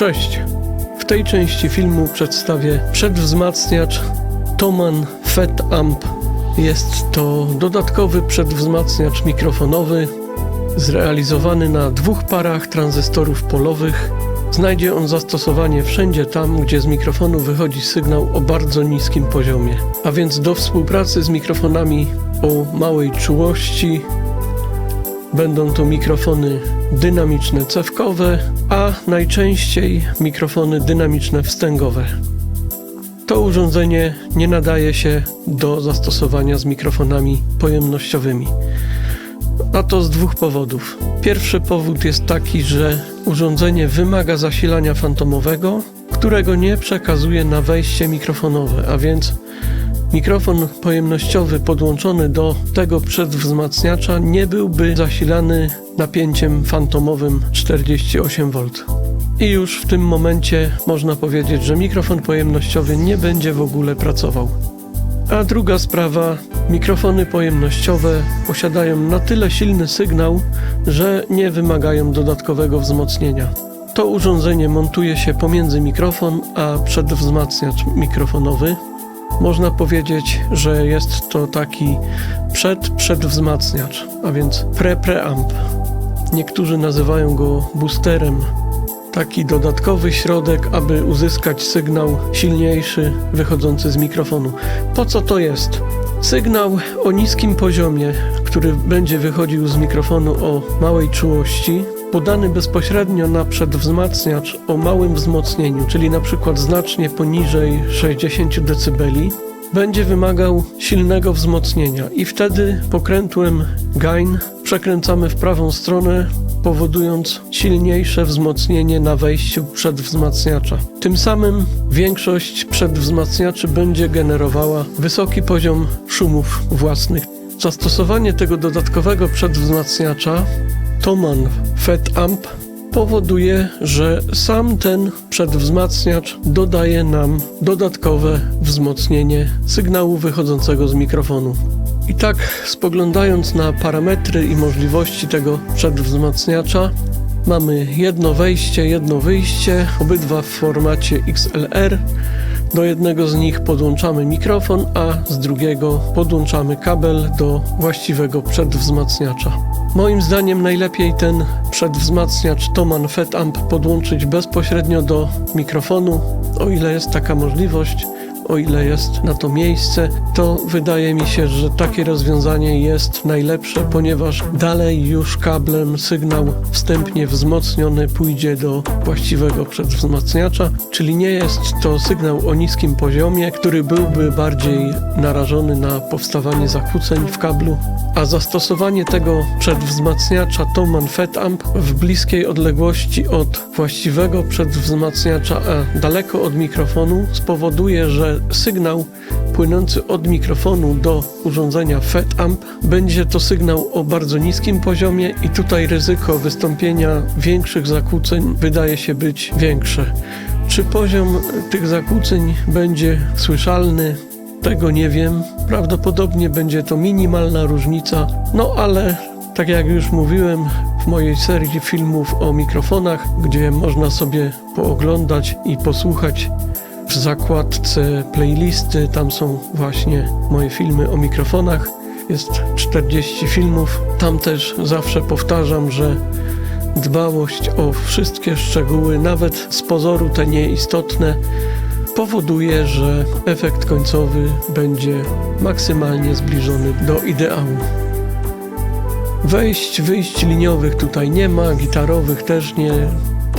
Cześć! W tej części filmu przedstawię przedwzmacniacz Toman FET Amp. Jest to dodatkowy przedwzmacniacz mikrofonowy zrealizowany na dwóch parach tranzystorów polowych. Znajdzie on zastosowanie wszędzie tam, gdzie z mikrofonu wychodzi sygnał o bardzo niskim poziomie, a więc do współpracy z mikrofonami o małej czułości Będą to mikrofony dynamiczne cewkowe, a najczęściej mikrofony dynamiczne wstęgowe. To urządzenie nie nadaje się do zastosowania z mikrofonami pojemnościowymi. A to z dwóch powodów. Pierwszy powód jest taki, że urządzenie wymaga zasilania fantomowego, którego nie przekazuje na wejście mikrofonowe, a więc Mikrofon pojemnościowy podłączony do tego przedwzmacniacza nie byłby zasilany napięciem fantomowym 48V. I już w tym momencie można powiedzieć, że mikrofon pojemnościowy nie będzie w ogóle pracował. A druga sprawa, mikrofony pojemnościowe posiadają na tyle silny sygnał, że nie wymagają dodatkowego wzmocnienia. To urządzenie montuje się pomiędzy mikrofon a przedwzmacniacz mikrofonowy, można powiedzieć, że jest to taki przed-przedwzmacniacz, a więc pre-preamp. Niektórzy nazywają go boosterem. Taki dodatkowy środek, aby uzyskać sygnał silniejszy wychodzący z mikrofonu. Po co to jest? Sygnał o niskim poziomie, który będzie wychodził z mikrofonu o małej czułości, podany bezpośrednio na przedwzmacniacz o małym wzmocnieniu, czyli przykład znacznie poniżej 60 dB, będzie wymagał silnego wzmocnienia i wtedy pokrętłem gain przekręcamy w prawą stronę, powodując silniejsze wzmocnienie na wejściu przedwzmacniacza. Tym samym większość przedwzmacniaczy będzie generowała wysoki poziom szumów własnych. Zastosowanie tego dodatkowego przedwzmacniacza Toman FET Amp powoduje, że sam ten przedwzmacniacz dodaje nam dodatkowe wzmocnienie sygnału wychodzącego z mikrofonu. I tak spoglądając na parametry i możliwości tego przedwzmacniacza, mamy jedno wejście, jedno wyjście, obydwa w formacie XLR. Do jednego z nich podłączamy mikrofon, a z drugiego podłączamy kabel do właściwego przedwzmacniacza. Moim zdaniem najlepiej ten przedwzmacniacz Toman FET Amp podłączyć bezpośrednio do mikrofonu, o ile jest taka możliwość o ile jest na to miejsce, to wydaje mi się, że takie rozwiązanie jest najlepsze, ponieważ dalej już kablem sygnał wstępnie wzmocniony pójdzie do właściwego przedwzmacniacza, czyli nie jest to sygnał o niskim poziomie, który byłby bardziej narażony na powstawanie zakłóceń w kablu, a zastosowanie tego przedwzmacniacza Thomann FET Amp w bliskiej odległości od właściwego przedwzmacniacza, a daleko od mikrofonu spowoduje, że sygnał płynący od mikrofonu do urządzenia FET Amp będzie to sygnał o bardzo niskim poziomie i tutaj ryzyko wystąpienia większych zakłóceń wydaje się być większe. Czy poziom tych zakłóceń będzie słyszalny? Tego nie wiem. Prawdopodobnie będzie to minimalna różnica, no ale tak jak już mówiłem w mojej serii filmów o mikrofonach, gdzie można sobie pooglądać i posłuchać w zakładce playlisty, tam są właśnie moje filmy o mikrofonach. Jest 40 filmów. Tam też zawsze powtarzam, że dbałość o wszystkie szczegóły, nawet z pozoru te nieistotne, powoduje, że efekt końcowy będzie maksymalnie zbliżony do ideału. Wejść, wyjść liniowych tutaj nie ma, gitarowych też nie.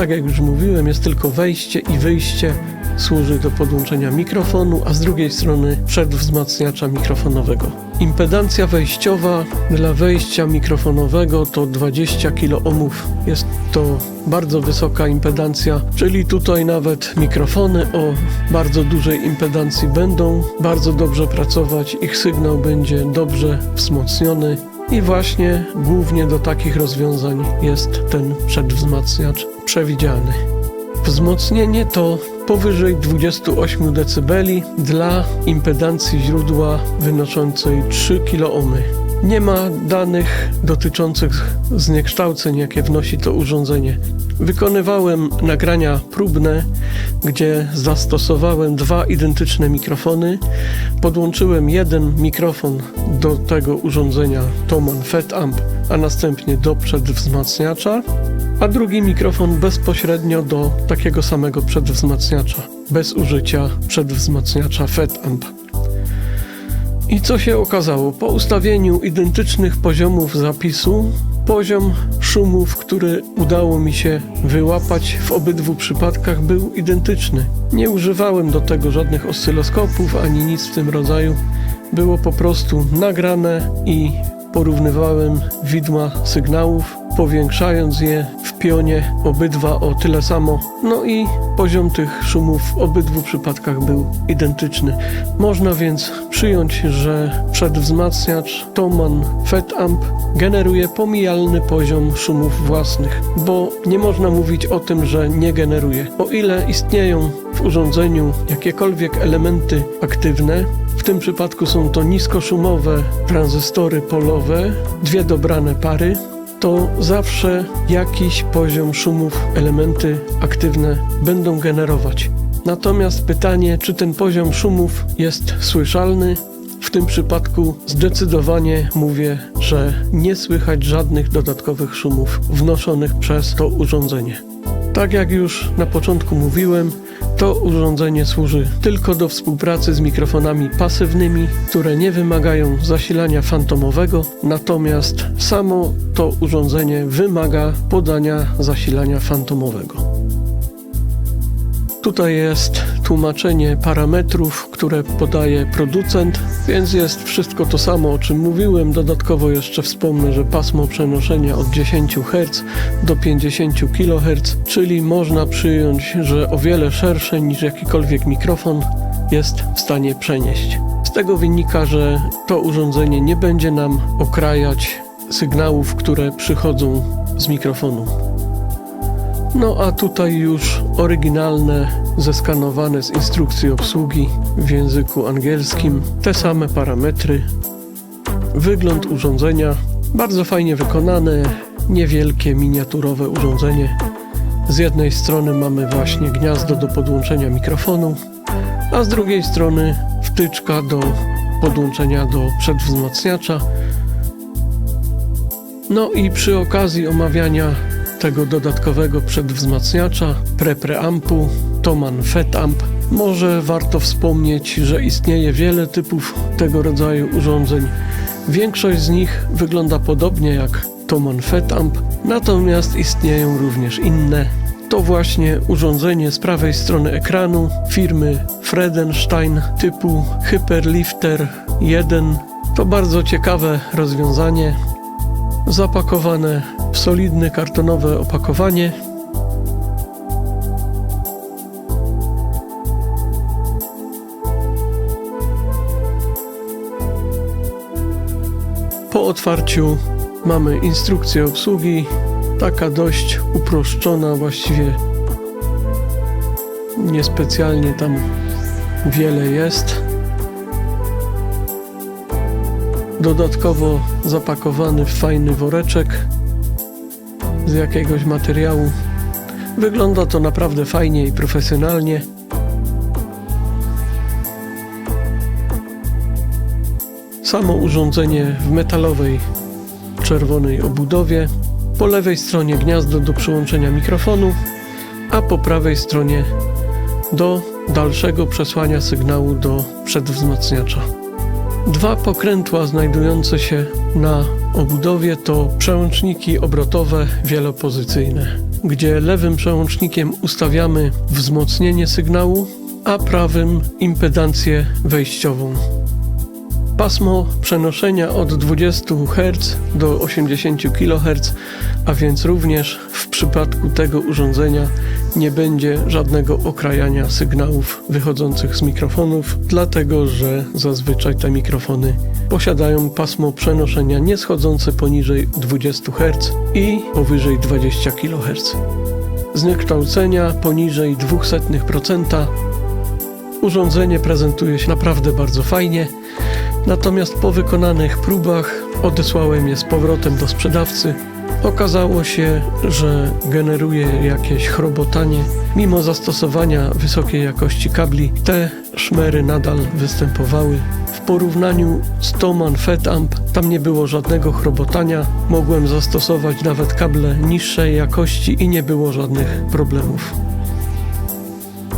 Tak jak już mówiłem, jest tylko wejście i wyjście służy do podłączenia mikrofonu, a z drugiej strony przedwzmacniacza mikrofonowego. Impedancja wejściowa dla wejścia mikrofonowego to 20 kΩ. Jest to bardzo wysoka impedancja, czyli tutaj nawet mikrofony o bardzo dużej impedancji będą bardzo dobrze pracować, ich sygnał będzie dobrze wzmocniony. I właśnie głównie do takich rozwiązań jest ten przedwzmacniacz przewidziany. Wzmocnienie to powyżej 28 dB dla impedancji źródła wynoszącej 3 kΩ. Nie ma danych dotyczących zniekształceń, jakie wnosi to urządzenie. Wykonywałem nagrania próbne, gdzie zastosowałem dwa identyczne mikrofony. Podłączyłem jeden mikrofon do tego urządzenia Toman FET Amp, a następnie do przedwzmacniacza, a drugi mikrofon bezpośrednio do takiego samego przedwzmacniacza, bez użycia przedwzmacniacza FET Amp. I co się okazało? Po ustawieniu identycznych poziomów zapisu, poziom szumów, który udało mi się wyłapać w obydwu przypadkach, był identyczny. Nie używałem do tego żadnych oscyloskopów ani nic w tym rodzaju. Było po prostu nagrane i porównywałem widma sygnałów, powiększając je w pionie obydwa o tyle samo. No i poziom tych szumów w obydwu przypadkach był identyczny. Można więc przyjąć, że przedwzmacniacz Thomann FET Amp generuje pomijalny poziom szumów własnych, bo nie można mówić o tym, że nie generuje. O ile istnieją w urządzeniu jakiekolwiek elementy aktywne, w tym przypadku są to niskoszumowe tranzystory polowe, dwie dobrane pary, to zawsze jakiś poziom szumów elementy aktywne będą generować. Natomiast pytanie, czy ten poziom szumów jest słyszalny, w tym przypadku zdecydowanie mówię, że nie słychać żadnych dodatkowych szumów wnoszonych przez to urządzenie. Tak jak już na początku mówiłem, to urządzenie służy tylko do współpracy z mikrofonami pasywnymi, które nie wymagają zasilania fantomowego, natomiast samo to urządzenie wymaga podania zasilania fantomowego. Tutaj jest tłumaczenie parametrów, które podaje producent, więc jest wszystko to samo, o czym mówiłem. Dodatkowo jeszcze wspomnę, że pasmo przenoszenia od 10 Hz do 50 kHz, czyli można przyjąć, że o wiele szersze niż jakikolwiek mikrofon jest w stanie przenieść. Z tego wynika, że to urządzenie nie będzie nam okrajać sygnałów, które przychodzą z mikrofonu. No a tutaj już oryginalne, zeskanowane z instrukcji obsługi w języku angielskim, te same parametry. Wygląd urządzenia bardzo fajnie wykonane, niewielkie, miniaturowe urządzenie. Z jednej strony mamy właśnie gniazdo do podłączenia mikrofonu, a z drugiej strony wtyczka do podłączenia do przedwzmacniacza. No i przy okazji omawiania tego dodatkowego przedwzmacniacza, prepreampu, Toman FET Amp. Może warto wspomnieć, że istnieje wiele typów tego rodzaju urządzeń. Większość z nich wygląda podobnie jak Toman FET Amp, natomiast istnieją również inne. To właśnie urządzenie z prawej strony ekranu firmy Fredenstein typu Hyperlifter 1. To bardzo ciekawe rozwiązanie, zapakowane w solidne kartonowe opakowanie. Po otwarciu mamy instrukcję obsługi, taka dość uproszczona, właściwie niespecjalnie tam wiele jest. Dodatkowo zapakowany w fajny woreczek z jakiegoś materiału. Wygląda to naprawdę fajnie i profesjonalnie. Samo urządzenie w metalowej czerwonej obudowie. Po lewej stronie gniazdo do przyłączenia mikrofonu, a po prawej stronie do dalszego przesłania sygnału do przedwzmacniacza. Dwa pokrętła znajdujące się na obudowie to przełączniki obrotowe wielopozycyjne, gdzie lewym przełącznikiem ustawiamy wzmocnienie sygnału, a prawym impedancję wejściową. Pasmo przenoszenia od 20 Hz do 80 kHz, a więc również w przypadku tego urządzenia nie będzie żadnego okrajania sygnałów wychodzących z mikrofonów, dlatego że zazwyczaj te mikrofony posiadają pasmo przenoszenia nie schodzące poniżej 20 Hz i powyżej 20 kHz. Zniekształcenia poniżej 0,02%. Urządzenie prezentuje się naprawdę bardzo fajnie. Natomiast po wykonanych próbach odesłałem je z powrotem do sprzedawcy. Okazało się, że generuje jakieś chrobotanie. Mimo zastosowania wysokiej jakości kabli, te szmery nadal występowały. W porównaniu z Toman Fetamp tam nie było żadnego chrobotania. Mogłem zastosować nawet kable niższej jakości i nie było żadnych problemów.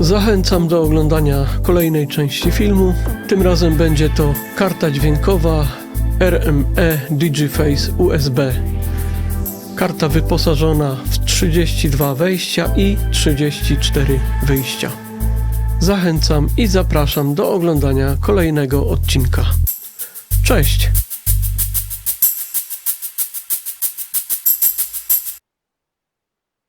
Zachęcam do oglądania kolejnej części filmu. Tym razem będzie to karta dźwiękowa RME Digiface USB. Karta wyposażona w 32 wejścia i 34 wyjścia. Zachęcam i zapraszam do oglądania kolejnego odcinka. Cześć!